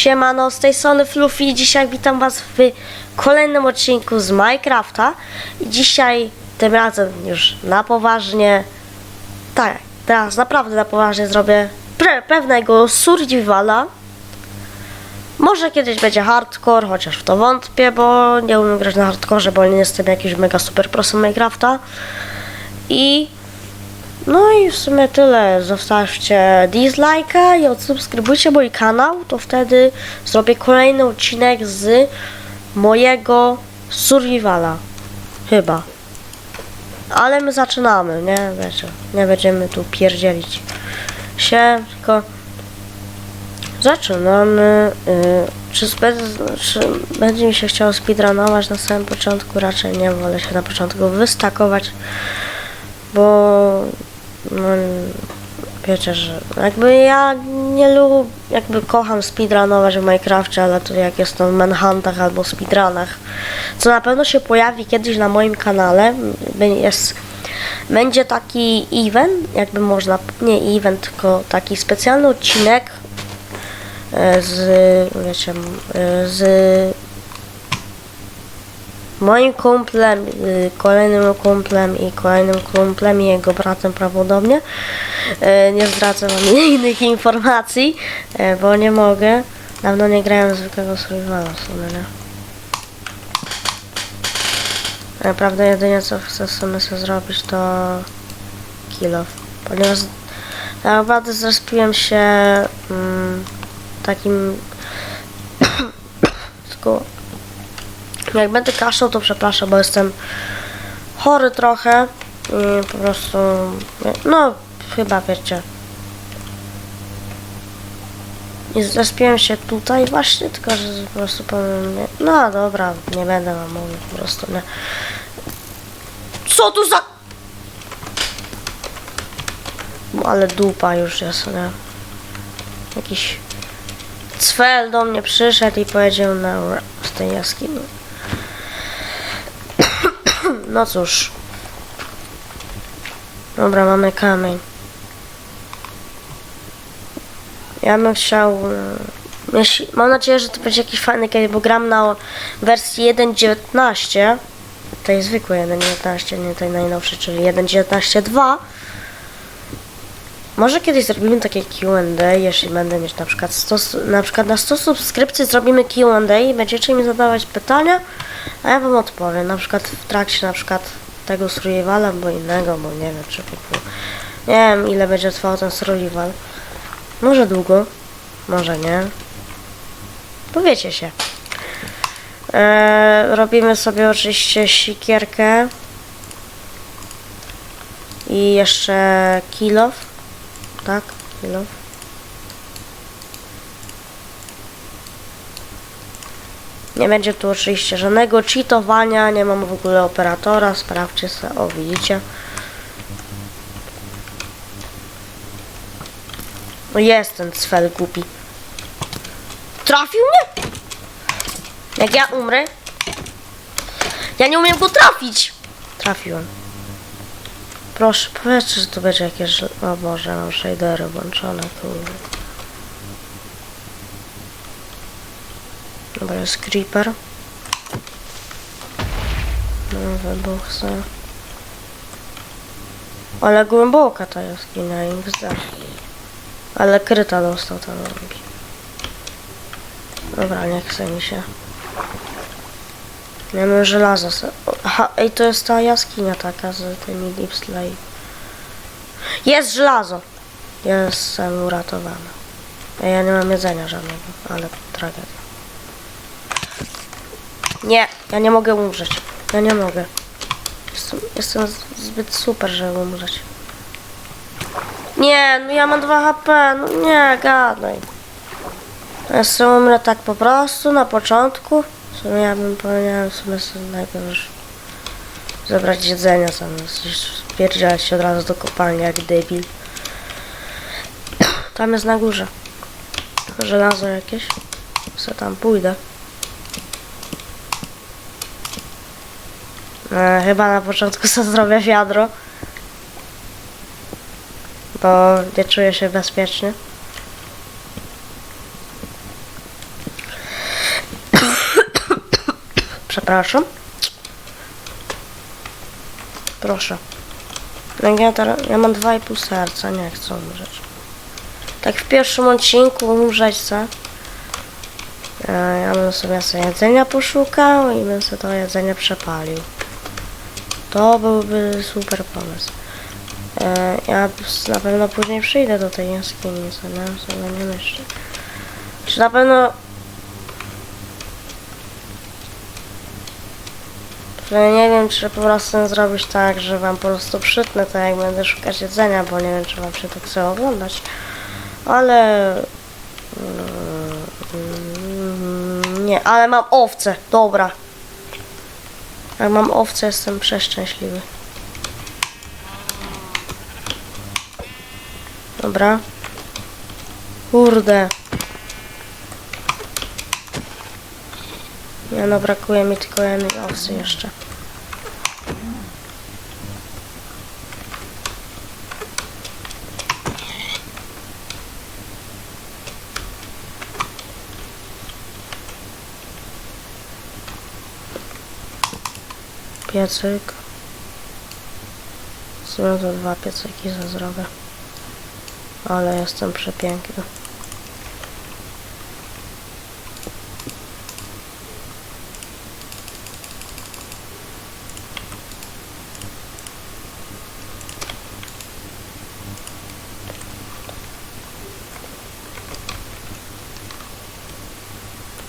Siemano, z tej strony Fluffy. Dzisiaj witam Was w kolejnym odcinku z Minecrafta. Dzisiaj, tym razem już na poważnie, tak, teraz naprawdę na poważnie zrobię pre- pewnego survivala. Może kiedyś będzie hardcore, chociaż w to wątpię, bo nie umiem grać na hardcore, bo nie jestem jakiś mega super prosem Minecrafta. I no i w sumie tyle. Zostawcie dislike'a i odsubskrybujcie mój kanał, to wtedy zrobię kolejny odcinek z mojego survivala. Chyba. Ale my zaczynamy, nie? Wiecie, nie będziemy tu pierdzielić się, tylko zaczynamy. Y, czy, czy będzie mi się chciało speedrunować na samym początku? Raczej nie, wolę się na początku wystakować bo no, wiecie, że jakby ja nie lubię, jakby kocham speedrunować w Minecrafcie, ale to jak jest to w Manhuntach albo speedrunach, co na pewno się pojawi kiedyś na moim kanale, jest, będzie taki event, jakby można, nie event, tylko taki specjalny odcinek e, z, wiecie, e, z moim kumplem, y, kolejnym kumplem i kolejnym kumplem i jego bratem prawdopodobnie. E, Nie zdradzę wam innych informacji, e, bo nie mogę. Dawno nie grałem zwykłego survivala w sumie, nie? Naprawdę jedynie co chcę w sumie sobie zrobić to kill off, ponieważ naprawdę zrespiłem się mm, takim jak będę kaszał, to przepraszam, bo jestem chory trochę i po prostu, no chyba wiecie. I zaspiłem się tutaj właśnie, tylko że po prostu powiem, no dobra, nie będę wam mówił po prostu, nie. Co tu za... Ale dupa już jest, nie. Jakiś cfel do mnie przyszedł i powiedział na z tej jaskini. No cóż. Dobra, mamy kamień. Ja bym chciał... e, Jeśli, mam nadzieję, że to będzie jakiś fajny kiedy, bo gram na wersji 1.19 tej zwykłej 1.19, nie tej najnowszej, czyli 1.19.2 może kiedyś zrobimy takie Q&A, jeśli będę mieć na przykład 100, su- na przykład na 100 subskrypcji zrobimy Q&A i będziecie mi zadawać pytania, a ja wam odpowiem, na przykład w trakcie na przykład tego survivala albo innego, bo nie wiem czy prostu, nie wiem ile będzie trwał ten survival. Może długo, może nie. Dowiecie się. Eee, robimy sobie oczywiście sikierkę i jeszcze kilof. Tak, kilof. Nie będzie tu oczywiście żadnego cheatowania, nie mam w ogóle operatora, sprawdźcie sobie, o widzicie. No jest ten cfel głupi. Trafił mnie? Jak ja umrę? Ja nie umiem go trafić. Trafiłem. Proszę, powiedzcie, że to będzie jakieś... O Boże, mam shadery włączone, kurde. Dobra, jest creeper. No, wybuch. Ale głęboka ta jaskinia, XD. Ale kryta dostał ten robi. Dobra, nie chce mi się. Miałem żelazo. se- Aha, ej, to jest ta jaskinia taka z tymi deep slay. Jest żelazo! Jestem uratowany. Ej, Ja nie mam jedzenia żadnego, ale tragedia. Nie, ja nie mogę umrzeć. Ja nie mogę. Jestem, jestem zbyt super, żeby umrzeć. Nie, no ja mam 2 HP, no nie, gadaj. Ja sobie umrę tak po prostu na początku. W sumie ja bym powinienem sobie, sobie najpierw już zebrać jedzenia sam, spierdzielać się od razu do kopalni jak debil. Tam jest na górze. Żelazo jakieś. Co tam pójdę. E, chyba na początku sobie zrobię wiadro. Bo nie czuję się bezpiecznie. Przepraszam. Proszę. Ja, teraz, ja mam dwa i pół serca, nie chcę umrzeć. Tak w pierwszym odcinku umrzeć chcę. E, Ja bym sobie jedzenia poszukał i bym sobie to jedzenie przepalił. To byłby super pomysł. E, Ja na pewno później przyjdę do tej jaskini, co nie? Sobie nie myślę. Czy na pewno... Że nie wiem, czy po prostu zrobić tak, że wam po prostu przytnę to jak będę szukać jedzenia, bo nie wiem, czy wam się to chce oglądać. Ale... Mm, Nie, ale mam owce, dobra. Jak mam owce, jestem przeszczęśliwy. Dobra. Kurde. Nie no, brakuje mi tylko jednej owcy jeszcze. Piecyk. To dwa piecyki za zrobię. Ale jestem przepiękny.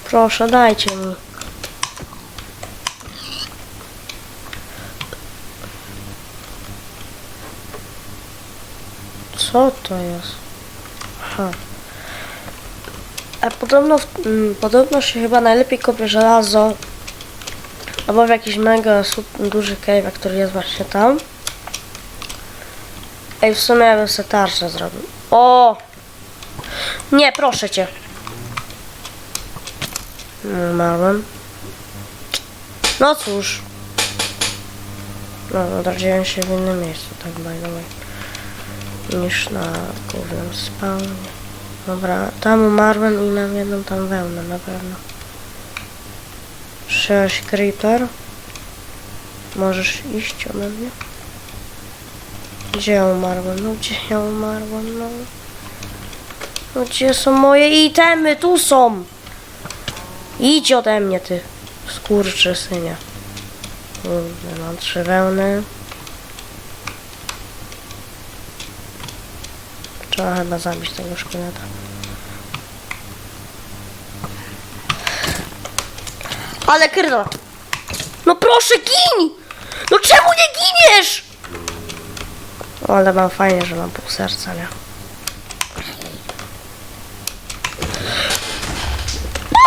Proszę, dajcie mi. Co to jest? Aha. A podobno, mm, podobno się chyba najlepiej kopie żelazo albo w jakiś mega duży cave, który jest właśnie tam. Ej, w sumie ja bym sobie tarczę zrobił. O! Nie, proszę cię. No, Małem. No cóż. No, odrodziłem się w innym miejscu, tak by the way niż na głównym spawnie. Dobra, tam umarłem i mam jedną tam wełnę na pewno. Sześć creeper. Możesz iść ode mnie? Gdzie ja umarłem? No gdzie ja umarłem? No. No gdzie są moje itemy? Tu są! Idź ode mnie ty, skurczy synie. Kurde, mam trzy wełny. Trzeba chyba zabić tego szkieleta. Ale kryla! No proszę, gin! No czemu nie giniesz? O, ale mam fajnie, że mam pół serca, nie?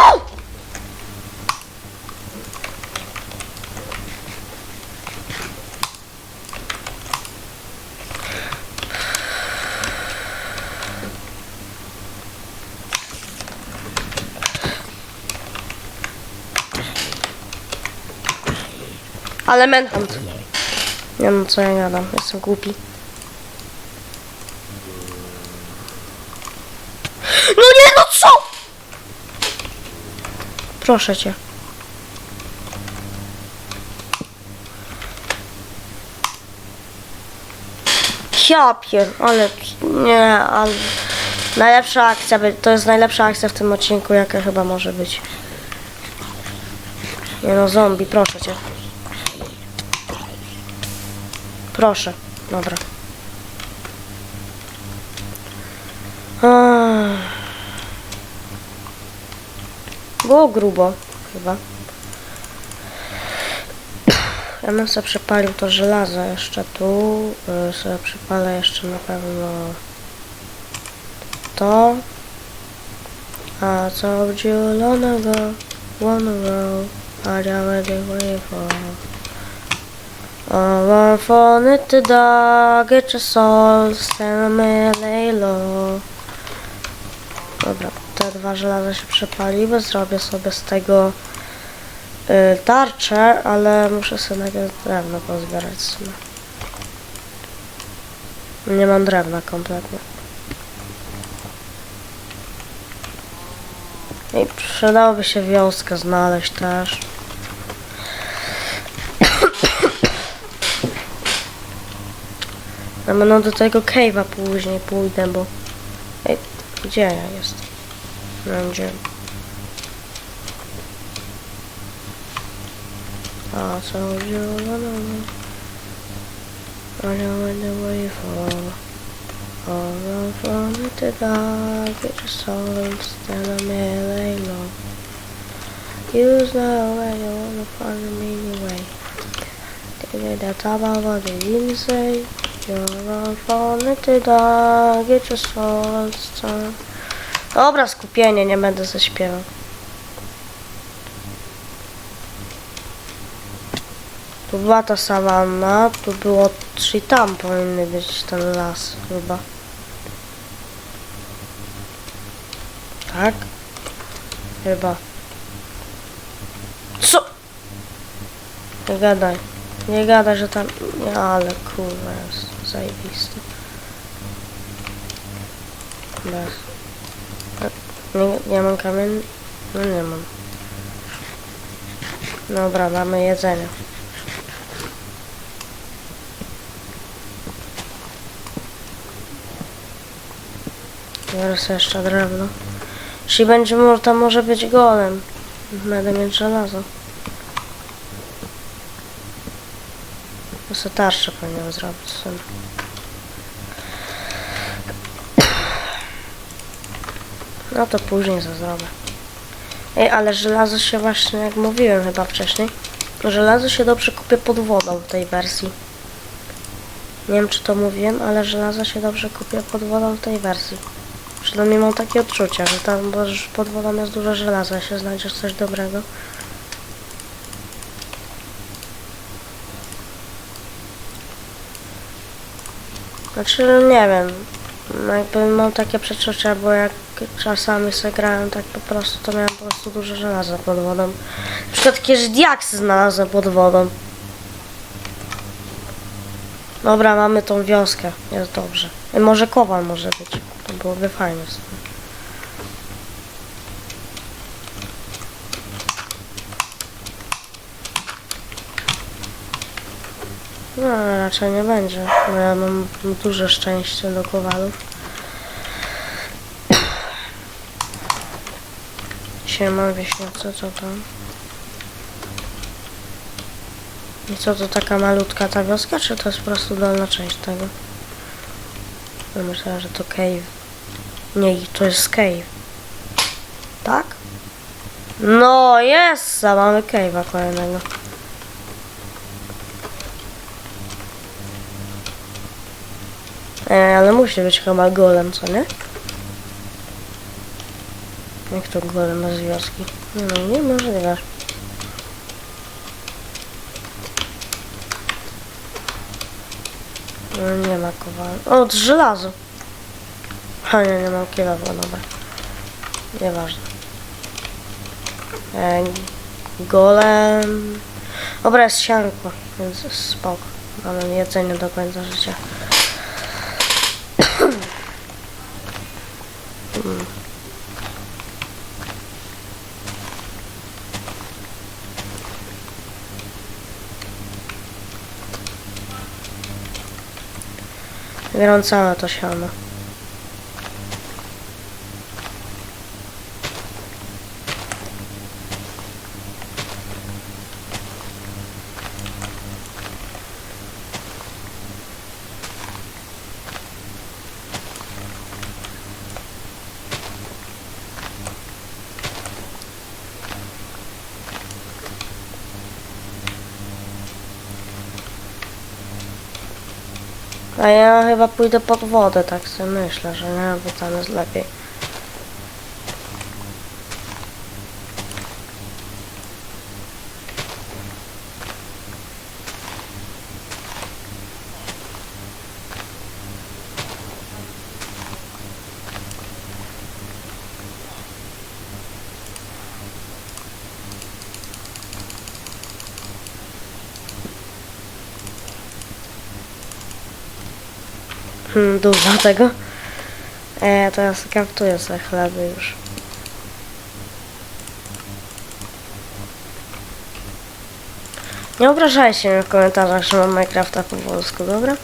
O! Ale manhunt. Nie no, co ja gadam, jestem głupi. No nie, no co? Proszę cię. Ja pier... ale... Nie, ale... Najlepsza akcja, to jest najlepsza akcja w tym odcinku, jaka chyba może być. Nie no, zombie, proszę cię. Proszę, dobra. Było grubo, chyba. Ja bym sobie przepalił to żelazo jeszcze tu. y, Sobie przypalę jeszcze na pewno to. A co would you wanna go? Wanna go? Are you ready wait for? Oh, one for it to dog, get your soul, low. Dobra, te dwa żelaza się przepaliły, zrobię sobie z tego y, tarczę, ale muszę sobie najpierw drewno pozbierać w sumie. Nie mam drewna kompletnie. I przydałoby się wioskę znaleźć też. Na pewno do tego cave'a później pójdę, bo... Ej, gdzie ja jestem? No gdzie? A co you I know when the way fall All run from the dark Get your soul Stand a melee low Use now where you wanna find a meaning way. Take it that top of what they didn't say Soul Stand Dobra, skupienie, nie będę zaśpiewał. Tu była ta sawanna, tu było, czyli tam powinny być ten las chyba. Tak? Chyba. Co? Nie gadaj. Nie gadaj, że tam... Ale kurwa jest zajebisty. Bez. Nie, nie mam kamień? No nie mam. Dobra, mamy jedzenie. Zaraz jeszcze drewno. Jeśli będzie może, to może być golem. Będę mieć żelazo. Sobie tarczę powinienem zrobić sobie. No to później to zrobię. Ej, ale żelazo się właśnie, jak mówiłem chyba wcześniej, żelazo się dobrze kupię pod wodą w tej wersji. Nie wiem, czy to mówiłem, ale żelazo się dobrze kupię pod wodą w tej wersji. Przynajmniej mam takie odczucia, że tam bo pod wodą jest dużo żelaza, jeśli znajdziesz coś dobrego. Znaczy, nie wiem. No Jakby mam takie przeczucia, bo jak czasami sobie grałem tak po prostu, to miałem po prostu dużo żelaza pod wodą. Na przykład jakieś diaksy znalazłem pod wodą. Dobra, mamy tą wioskę. Jest dobrze. Może kowal może być. To byłoby fajnie. w No, raczej nie będzie, bo ja mam duże szczęście do kowalów. Siema wieśniacy, co tam? I co to taka malutka ta wioska, czy to jest po prostu dolna część tego? Ja myślałem, że to cave. Nie, to jest cave. Tak? No jest, mamy cave'a kolejnego. E, ale musi być chyba golem, co nie? Jak to golem z wioski? No nie możliwe. No nie ma kowala. O, z żelazo. A nie, nie mam kilowa, dobra. Nieważne. E, golem. Dobra, jest sianko, więc spoko. Mamy jedzenie do końca życia. Mm. Zbieram całe to siano. A ja chyba pójdę pod wodę, tak sobie myślę, że nie, bo tam jest lepiej. Mm, dużo tego. E, teraz kraftuję sobie chleby już. Nie obrażajcie mnie w komentarzach, że mam Minecrafta po polsku, dobra?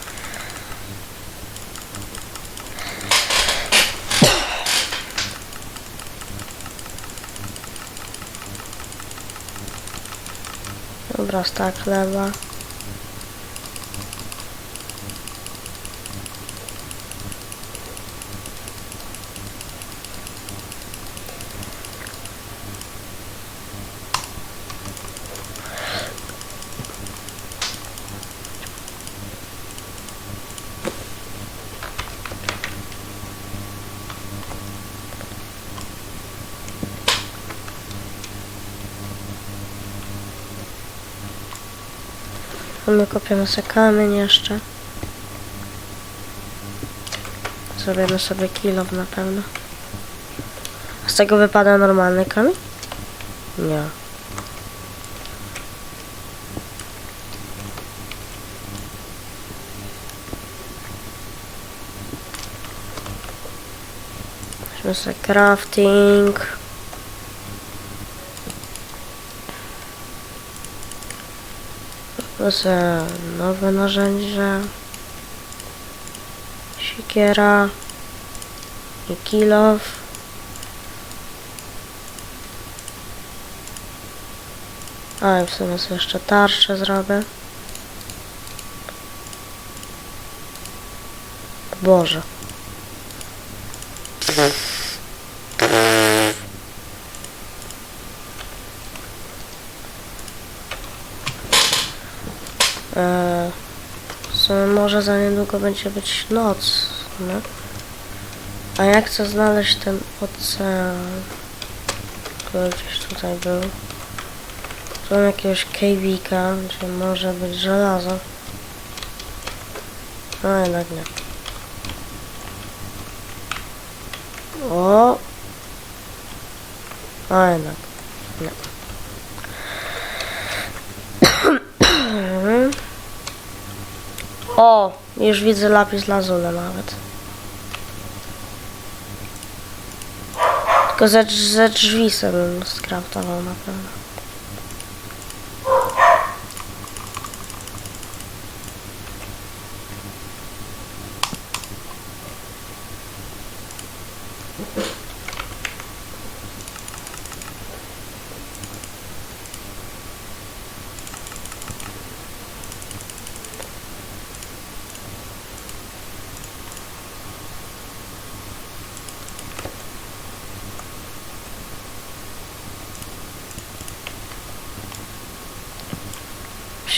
Dobra, tak chleba. A my kopiemy sobie kamień jeszcze. Zrobimy sobie kilo na pewno. Z tego wypada normalny kamień? Nie. Weźmy sobie crafting. Wezmę nowe narzędzie. Siekiera. I kilof. A i w sumie sobie jeszcze tarczę zrobię. Boże. Eee, w sumie może za niedługo będzie być noc, no. A jak chcę znaleźć ten ocean, który gdzieś tutaj był? Tu mam jakiegoś kejwika, gdzie może być żelazo. No jednak nie. O! A jednak. Nie. O, już widzę lapis lazuli nawet. Tylko ze, ze drzwi sobie bym skraftował na pewno.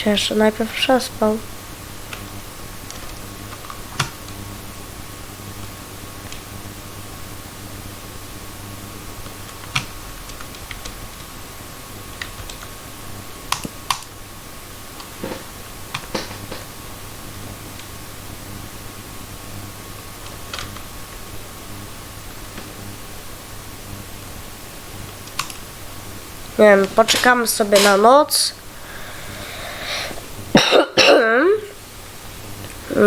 Się jeszcze najpierw przespał. Nie wiem, poczekamy sobie na noc. Mm,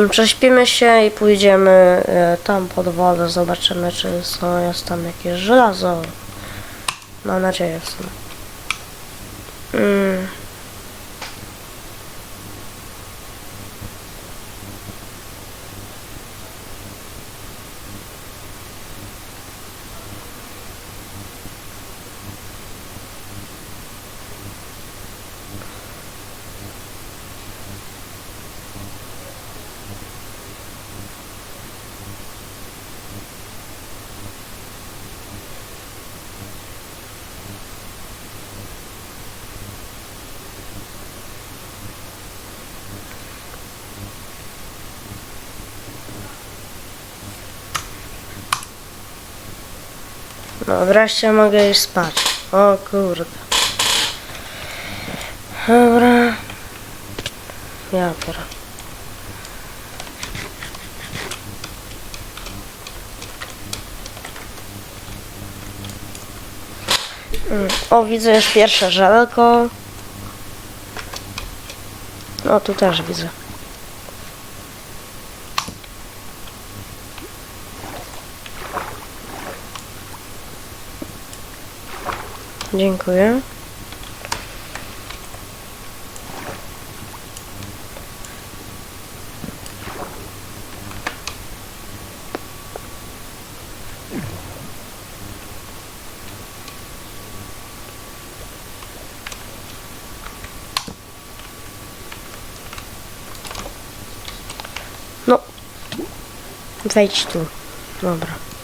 Prześpimy się i pójdziemy e, tam pod wodę, zobaczymy czy są, jest tam jakieś żelazo. Mam nadzieję w sumie. No wreszcie mogę iść spać. O kurde. Dobra. Ja. Mm, O, widzę już pierwsze żelko. No, tu też widzę. Dziękuję. No. Wejdź tu. Dobra.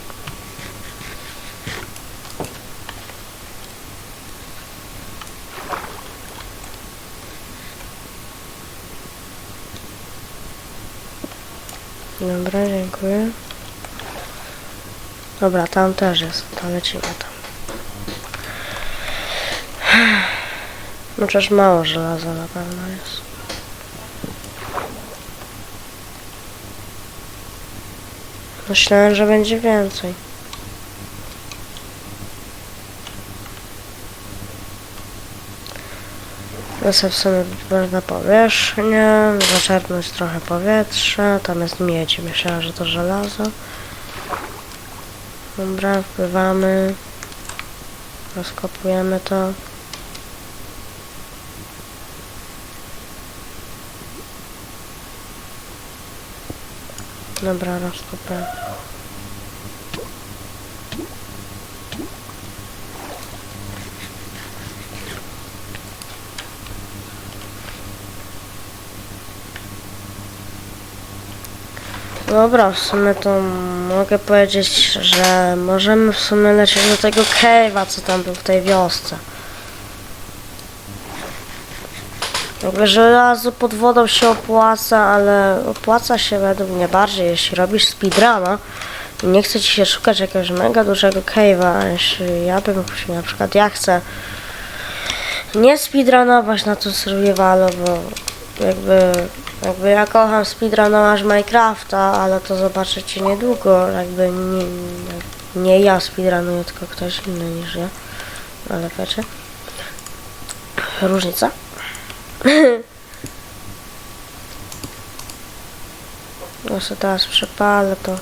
Dziękuję. Dobra, tam też jest. To lecimy tam. Przecież mało żelaza na pewno jest. Myślałem, że będzie więcej. W sumie na powierzchnię, zaczerpnąć trochę powietrza, tam jest miedź, myślałem, że to żelazo. Dobra, wpływamy, rozkopujemy to. Dobra, rozkopuję. Dobra, w sumie to mogę powiedzieć, że możemy w sumie lecieć do tego cave'a, co tam był w tej wiosce. Jakby żelazo pod wodą się opłaca, ale opłaca się według mnie bardziej, jeśli robisz speedruna i nie chce ci się szukać jakiegoś mega dużego cave'a, jeśli ja bym na przykład ja chcę nie speedrunować na to survivalu, bo jakby, jakby ja kocham speedrunować Minecrafta, ale to zobaczycie niedługo, jakby nie, nie ja speedrunuję, tylko ktoś inny niż ja, ale wiecie, różnica. No sobie teraz przepalę to.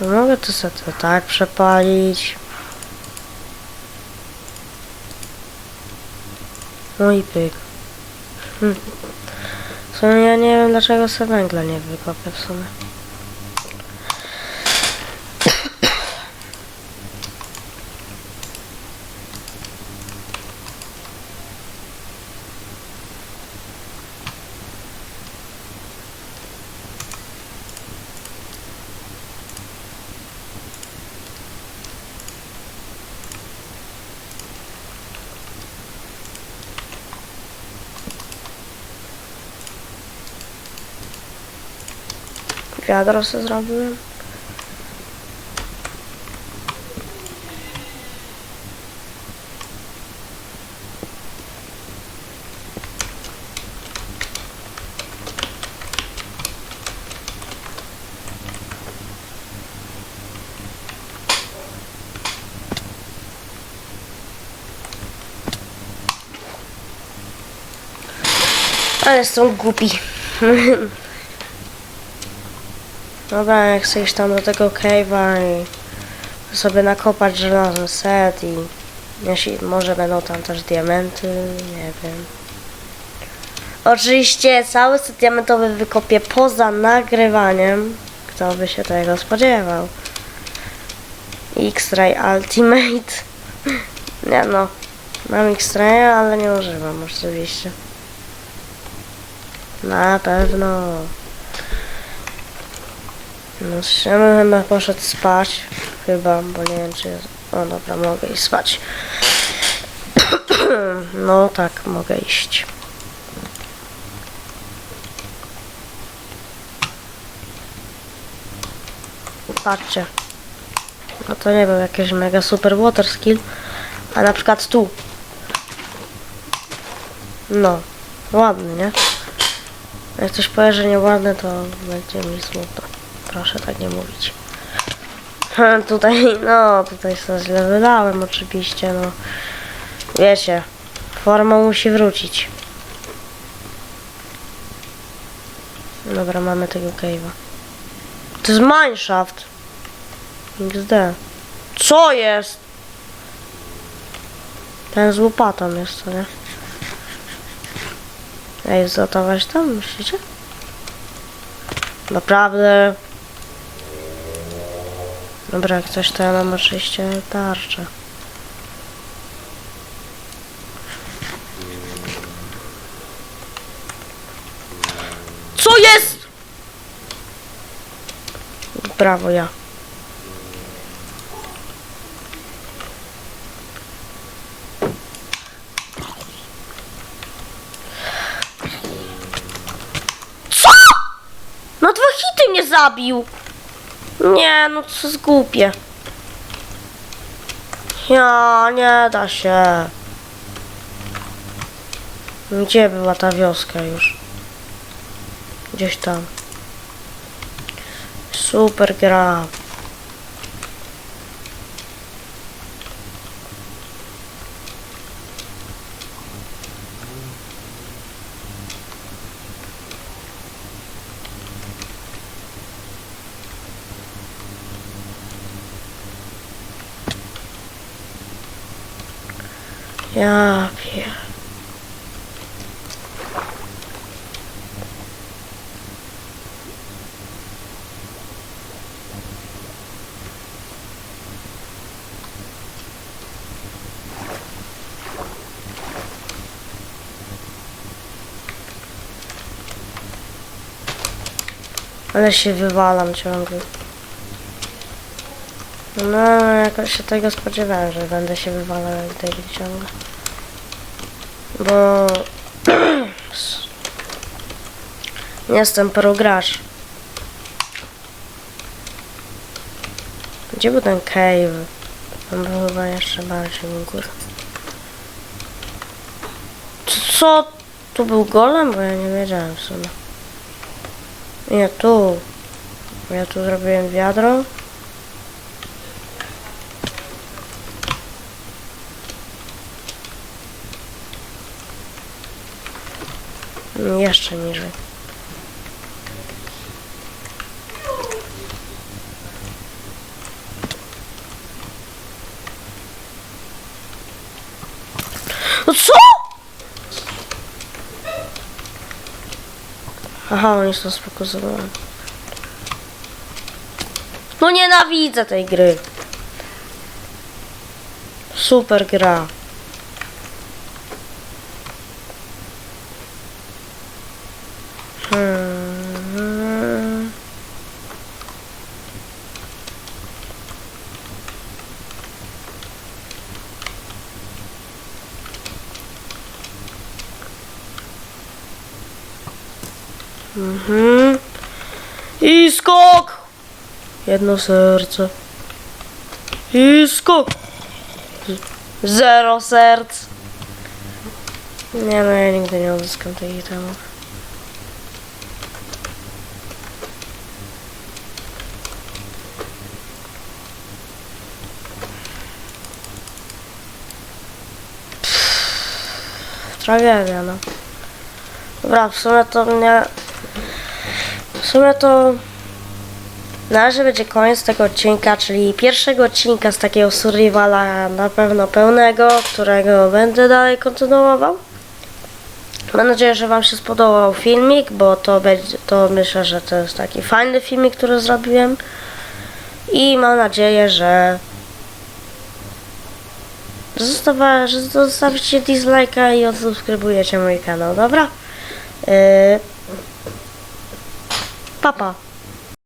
Mogę to sobie tak przepalić. No i pyk. Hm. W sumie ja nie wiem dlaczego sobie węgla nie wykopię w sumie. Wiadro sobie zrobiłem. Ale są głupi. Dobra, jak chcesz tam do tego cave'a i sobie nakopać żelazny set i jeśli może będą tam też diamenty, nie wiem. Oczywiście cały set diamentowy wykopię poza nagrywaniem. Kto by się tego spodziewał. X-Ray Ultimate. Nie no, mam X-Ray, ale nie używam oczywiście. Na pewno. No, bym chyba poszedł spać. Chyba, bo nie wiem czy. O dobra, mogę iść spać. no tak, mogę iść. Patrzcie. No to nie był jakiś mega super water skill. A na przykład tu. No. Ładny, nie? Jak ktoś powie, że nieładny, to będzie mi smutno. Proszę tak nie mówić. Tutaj, no, tutaj sobie źle wydałem oczywiście, no. Wiecie, forma musi wrócić. Dobra, mamy tego cave'a. To jest mineshaft. XD. Co jest? Ten z łopatą jest, co nie? Ej, zgotować tam, myślicie? Naprawdę. Dobra, jak coś to ja mam oczywiście tarczę. O, jest! Brawo, ja. Co? No dwa hity mnie zabił. Nie, no co jest głupie. Ja, nie da się. Gdzie była ta wioska już? Gdzieś tam. Super gra. Ja pier... Ale się wywalam ciągle. No, jakoś się tego spodziewałem, że będę się wywalał jak David ciągle. Bo... nie jestem pro gracz. Gdzie był ten cave? On był chyba jeszcze bardziej u góry. Co? Tu był golem? Bo ja nie wiedziałem w sumie. Nie, tu. Ja tu zrobiłem wiadro. Jeszcze niżej. No co? Aha, oni są sfokusowani. No nienawidzę tej gry. Super gra. Hmm. Mhm. I skok! Jedno serce. I skok! Zero serc. Nie no, ja nigdy nie odzyskam tej itemów. Tragedia, no. Dobra, w sumie to mnie... W sumie to... Na będzie koniec tego odcinka, czyli pierwszego odcinka z takiego survivala na pewno pełnego, którego będę dalej kontynuował. Mam nadzieję, że Wam się spodobał filmik, bo to będzie, to myślę, że to jest taki fajny filmik, który zrobiłem. I mam nadzieję, że że zostawicie dislike'a i odsubskrybujecie mój kanał, dobra? Yy... Papa.